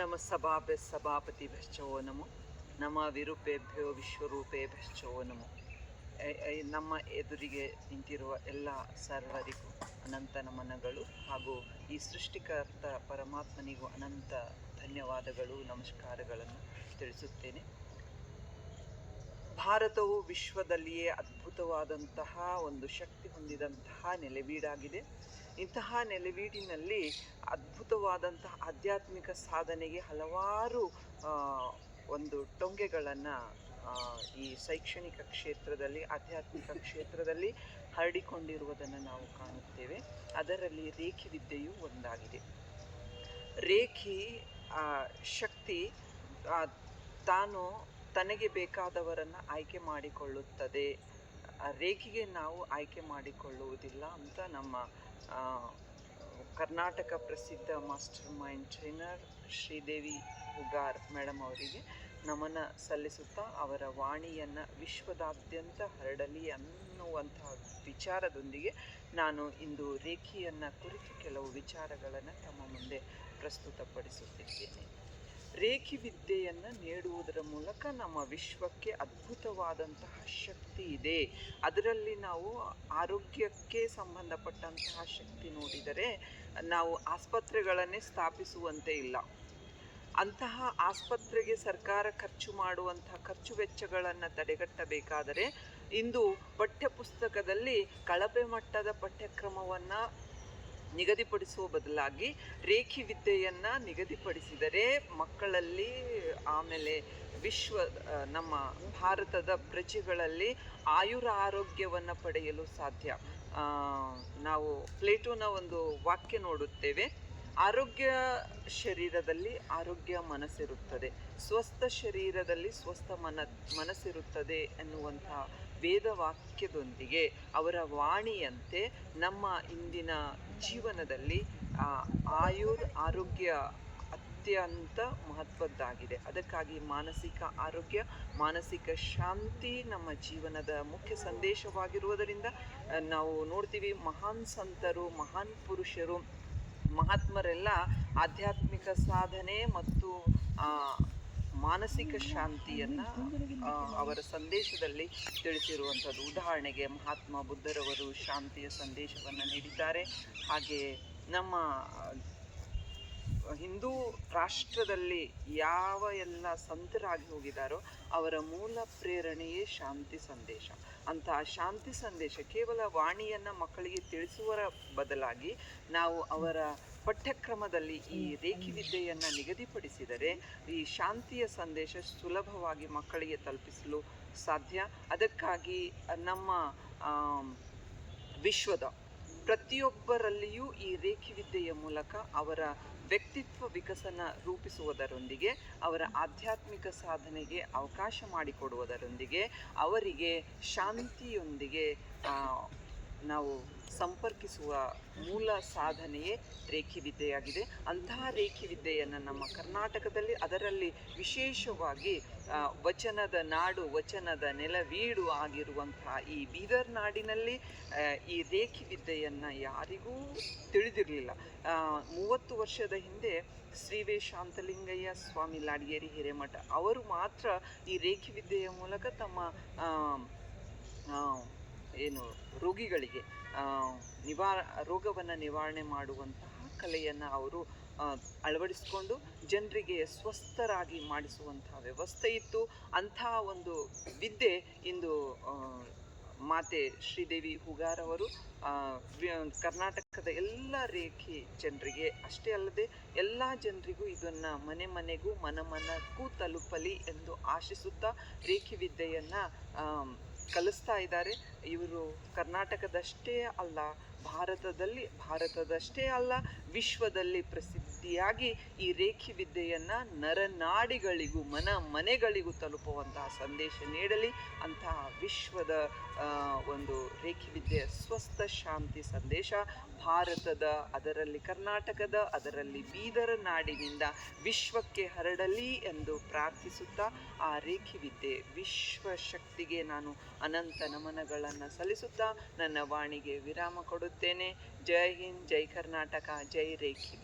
ನಮ ಸಭಾಭ್ಯ ಸಭಾಪತಿಭ್ಯಶ್ಚೋ ನಮೋ. ನಮ ವಿರೂಪೇಭ್ಯೋ ವಿಶ್ವರೂಪೇಭ್ಯಶ್ಚೋ ನಮೋ. A- A- ನಮ್ಮ ಎದುರಿಗೆ ನಿಂತಿರುವ ಎಲ್ಲ ಸರ್ವರಿಗೂ ಅನಂತ ನಮನಗಳು ಹಾಗೂ ಈ ಸೃಷ್ಟಿಕರ್ತ ಪರಮಾತ್ಮನಿಗೂ ಅನಂತ ಧನ್ಯವಾದಗಳು, ನಮಸ್ಕಾರಗಳನ್ನು ತಿಳಿಸುತ್ತೇನೆ. ಭಾರತವು ವಿಶ್ವದಲ್ಲಿಯೇ ಅದ್ಭುತವಾದಂತಹ ಒಂದು ಶಕ್ತಿ ಹೊಂದಿದಂತಹ ನೆಲೆವೀಡಾಗಿದೆ ಇಂತಹ ನೆಲೆವೀಡಿನಲ್ಲಿ ಅದ್ಭುತವಾದಂತಹ ಆಧ್ಯಾತ್ಮಿಕ ಸಾಧನೆಗೆ ಹಲವಾರು ಒಂದು ಟೊಂಗೆಗಳನ್ನು ಈ ಶೈಕ್ಷಣಿಕ ಕ್ಷೇತ್ರದಲ್ಲಿ, ಆಧ್ಯಾತ್ಮಿಕ ಕ್ಷೇತ್ರದಲ್ಲಿ ಹರಡಿಕೊಂಡಿರುವುದನ್ನು ನಾವು ಕಾಣುತ್ತೇವೆ. ಅದರಲ್ಲಿ ರೇಖಿ ವಿದ್ಯೆಯು ಒಂದಾಗಿದೆ. ರೇಖಿ ಶಕ್ತಿ ತಾನು ತನಗೆ ಬೇಕಾದವರನ್ನು ಆಯ್ಕೆ ಮಾಡಿಕೊಳ್ಳುತ್ತದೆ. ರೇಖಿಗೆ ನಾವು ಆಯ್ಕೆ ಮಾಡಿಕೊಳ್ಳುವುದಿಲ್ಲ ಅಂತ ನಮ್ಮ ಕರ್ನಾಟಕ ಪ್ರಸಿದ್ಧ master mind trainer Sridevi Hugar madam ಅವರಿಗೆ ನಮನ ಸಲ್ಲಿಸುತ್ತಾ ಅವರ ವಾಣಿಯನ್ನು ವಿಶ್ವದಾದ್ಯಂತ ಹರಡಲಿ ಅನ್ನುವಂತಹ ವಿಚಾರದೊಂದಿಗೆ ನಾನು ಇಂದು ರೇಖಿಯನ್ನು ಕುರಿತು ಕೆಲವು ವಿಚಾರಗಳನ್ನು ತಮ್ಮ ಮುಂದೆ ಪ್ರಸ್ತುತಪಡಿಸುತ್ತಿದ್ದೇನೆ. ರೇಖಿ ವಿದ್ಯೆಯನ್ನು ನೀಡುವುದರ ಮೂಲಕ ನಮ್ಮ ವಿಶ್ವಕ್ಕೆ ಅದ್ಭುತವಾದಂತಹ ಶಕ್ತಿ ಇದೆ. ಅದರಲ್ಲಿ ನಾವು ಆರೋಗ್ಯಕ್ಕೆ ಸಂಬಂಧಪಟ್ಟಂತಹ ಶಕ್ತಿ ನೋಡಿದರೆ ನಾವು ಆಸ್ಪತ್ರೆಗಳನ್ನೇ ಸ್ಥಾಪಿಸುವಂತೆ ಇಲ್ಲ. ಅಂತಹ ಆಸ್ಪತ್ರೆಗೆ ಸರ್ಕಾರ ಖರ್ಚು ಮಾಡುವಂತಹ ಖರ್ಚು ವೆಚ್ಚಗಳನ್ನು ತಡೆಗಟ್ಟಬೇಕಾದರೆ ಇಂದು ಪಠ್ಯಪುಸ್ತಕದಲ್ಲಿ ಕಳಪೆ ಮಟ್ಟದ ಪಠ್ಯಕ್ರಮವನ್ನು ನಿಗದಿಪಡಿಸುವ ಬದಲಾಗಿ ರೇಖಿ ವಿದ್ಯೆಯನ್ನು ನಿಗದಿಪಡಿಸಿದರೆ ಮಕ್ಕಳಲ್ಲಿ ಆಮೇಲೆ ವಿಶ್ವ ನಮ್ಮ ಭಾರತದ ಪ್ರಜೆಗಳಲ್ಲಿ ಆಯುರ ಆರೋಗ್ಯವನ್ನು ಪಡೆಯಲು ಸಾಧ್ಯ. ನಾವು ಪ್ಲೇಟೋನ ಒಂದು ವಾಕ್ಯ ನೋಡುತ್ತೇವೆ. ಆರೋಗ್ಯ ಶರೀರದಲ್ಲಿ ಆರೋಗ್ಯ ಮನಸ್ಸಿರುತ್ತದೆ. ಸ್ವಸ್ಥ ಶರೀರದಲ್ಲಿ ಸ್ವಸ್ಥ ಮನ, ಮನಸ್ಸಿರುತ್ತದೆ ಎನ್ನುವಂತಹ ವೇದವಾಕ್ಯದೊಂದಿಗೆ ಅವರ ವಾಣಿಯಂತೆ ನಮ್ಮ ಇಂದಿನ ಜೀವನದಲ್ಲಿ ಆಯುರ್ ಆರೋಗ್ಯ ಅತ್ಯಂತ ಮಹತ್ವದ್ದಾಗಿದೆ. ಅದಕ್ಕಾಗಿ ಮಾನಸಿಕ ಆರೋಗ್ಯ, ಮಾನಸಿಕ ಶಾಂತಿ ನಮ್ಮ ಜೀವನದ ಮುಖ್ಯ ಸಂದೇಶವಾಗಿರುವುದರಿಂದ ನಾವು ನೋಡ್ತೀವಿ ಮಹಾನ್ ಸಂತರು, ಮಹಾನ್ ಪುರುಷರು ಮಹಾತ್ಮರೆಲ್ಲ ಆಧ್ಯಾತ್ಮಿಕ ಸಾಧನೆ ಮತ್ತು ಮಾನಸಿಕ ಶಾಂತಿಯನ್ನು ಅವರ ಸಂದೇಶದಲ್ಲಿ ತಿಳಿಸಿರುವಂಥದ್ದು. ಉದಾಹರಣೆಗೆ ಮಹಾತ್ಮ ಬುದ್ಧರವರು ಶಾಂತಿಯ ಸಂದೇಶವನ್ನು ನೀಡಿದ್ದಾರೆ. ಹಾಗೆ ನಮ್ಮ ಹಿಂದೂ ರಾಷ್ಟ್ರದಲ್ಲಿ ಯಾವ ಎಲ್ಲ ಸಂತರಾಗಿ ಹೋಗಿದಾರೋ ಅವರ ಮೂಲ ಪ್ರೇರಣೆಯೇ ಶಾಂತಿ ಸಂದೇಶ. ಅಂತಹ ಶಾಂತಿ ಸಂದೇಶ ಕೇವಲ ವಾಣಿಯನ್ನು ಮಕ್ಕಳಿಗೆ ತಿಳಿಸುವರ ಬದಲಾಗಿ ನಾವು ಅವರ ಪಠ್ಯಕ್ರಮದಲ್ಲಿ ಈ ರೇಖಿ ವಿದ್ಯೆಯನ್ನು ನಿಗದಿಪಡಿಸಿದರೆ ಈ ಶಾಂತಿಯ ಸಂದೇಶ ಸುಲಭವಾಗಿ ಮಕ್ಕಳಿಗೆ ತಲುಪಿಸಲು ಸಾಧ್ಯ. ಅದಕ್ಕಾಗಿ ನಮ್ಮ ವಿಶ್ವದ ಪ್ರತಿಯೊಬ್ಬರಲ್ಲಿಯೂ ಈ ರೇಖಿವಿದ್ಯೆಯ ಮೂಲಕ ಅವರ ವ್ಯಕ್ತಿತ್ವ ವಿಕಸನ ರೂಪಿಸುವುದರೊಂದಿಗೆ, ಅವರ ಆಧ್ಯಾತ್ಮಿಕ ಸಾಧನೆಗೆ ಅವಕಾಶ ಮಾಡಿಕೊಡುವುದರೊಂದಿಗೆ, ಅವರಿಗೆ ಶಾಂತಿಯೊಂದಿಗೆ ನಾವು ಸಂಪರ್ಕಿಸುವ ಮೂಲ ಸಾಧನೆಯೇ ರೇಖಿ ವಿದ್ಯೆಯಾಗಿದೆ ಅಂತಹ ರೇಖಿ ವಿದ್ಯೆಯನ್ನು ನಮ್ಮ ಕರ್ನಾಟಕದಲ್ಲಿ ಅದರಲ್ಲಿ ವಿಶೇಷವಾಗಿ ವಚನದ ನಾಡು, ವಚನದ ನೆಲವೀಡು ಆಗಿರುವಂತಹ ಈ ಬೀದರ್ ನಾಡಿನಲ್ಲಿ ಈ ರೇಖಿ ವಿದ್ಯೆಯನ್ನು ಯಾರಿಗೂ ತಿಳಿದಿರಲಿಲ್ಲ. ಮೂವತ್ತು ವರ್ಷದ ಹಿಂದೆ ಶ್ರೀ ವೇ ಶಾಂತಲಿಂಗಯ್ಯ ಸ್ವಾಮಿ ಲಾಡಿಗೇರಿ ಹಿರೇಮಠ, ಅವರು ಮಾತ್ರ ಈ ರೇಖಿ ವಿದ್ಯೆಯ ಮೂಲಕ ತಮ್ಮ ಏನು ರೋಗಿಗಳಿಗೆ ನಿವಾರ, ರೋಗವನ್ನು ನಿವಾರಣೆ ಮಾಡುವಂತಹ ಕಲೆಯನ್ನು ಅವರು ಅಳವಡಿಸಿಕೊಂಡು ಜನರಿಗೆ ಸ್ವಸ್ಥರಾಗಿ ಮಾಡಿಸುವಂತಹ ವ್ಯವಸ್ಥೆ ಇತ್ತು. ಅಂತಹ ಒಂದು ವಿದ್ಯೆ ಇಂದು ಮಾತೆ ಶ್ರೀದೇವಿ ಹುಗಾರವರು ಕರ್ನಾಟಕದ ಎಲ್ಲ ರೇಖೆ ಜನರಿಗೆ, ಅಷ್ಟೇ ಅಲ್ಲದೆ ಎಲ್ಲ ಜನರಿಗೂ ಇದನ್ನು ಮನೆ ಮನೆಗೂ ಮನ ಮನಕ್ಕೂ ತಲುಪಲಿ ಎಂದು ಆಶಿಸುತ್ತಾ ರೇಖೆ ವಿದ್ಯೆಯನ್ನು ಕಲಿಸ್ತಾ ಇದ್ದಾರೆ. ಇವರು ಕರ್ನಾಟಕದಷ್ಟೇ ಅಲ್ಲ ಭಾರತದಲ್ಲಿ ಭಾರತದಷ್ಟೇ ಅಲ್ಲ ವಿಶ್ವದಲ್ಲಿ ಪ್ರಸಿದ್ಧಿಯಾಗಿ ಈ ರೇಖಿ ವಿದ್ಯೆಯನ್ನು ನರನಾಡಿಗಳಿಗೂ ಮನ ಮನೆಗಳಿಗೂ ತಲುಪುವಂತಹ ಸಂದೇಶ ನೀಡಲಿ. ಅಂತಹ ವಿಶ್ವದ ಒಂದು ರೇಖಿ ವಿದ್ಯೆಯ ಸ್ವಸ್ಥ ಶಾಂತಿ ಸಂದೇಶ. ಭಾರತದ, ಅದರಲ್ಲಿ ಕರ್ನಾಟಕದ, ಅದರಲ್ಲಿ ಬೀದರ ನಾಡಿನಿಂದ ವಿಶ್ವಕ್ಕೆ ಹರಡಲಿ ಎಂದು ಪ್ರಾರ್ಥಿಸುತ್ತಾ ಆ ರೇಖಿ ವಿದ್ಯೆ ವಿಶ್ವ ಶಕ್ತಿಗೆ ನಾನು ಅನಂತ ನಮನಗಳನ್ನು ಸಲ್ಲಿಸುತ್ತಾ ನನ್ನ ವಾಣಿಗೆ ವಿರಾಮ ಕೊಡುತ್ತೇನೆ. ಜೈ ಹಿಂದ್, ಜೈ ಕರ್ನಾಟಕ, ಜೈ ರೇಖಿ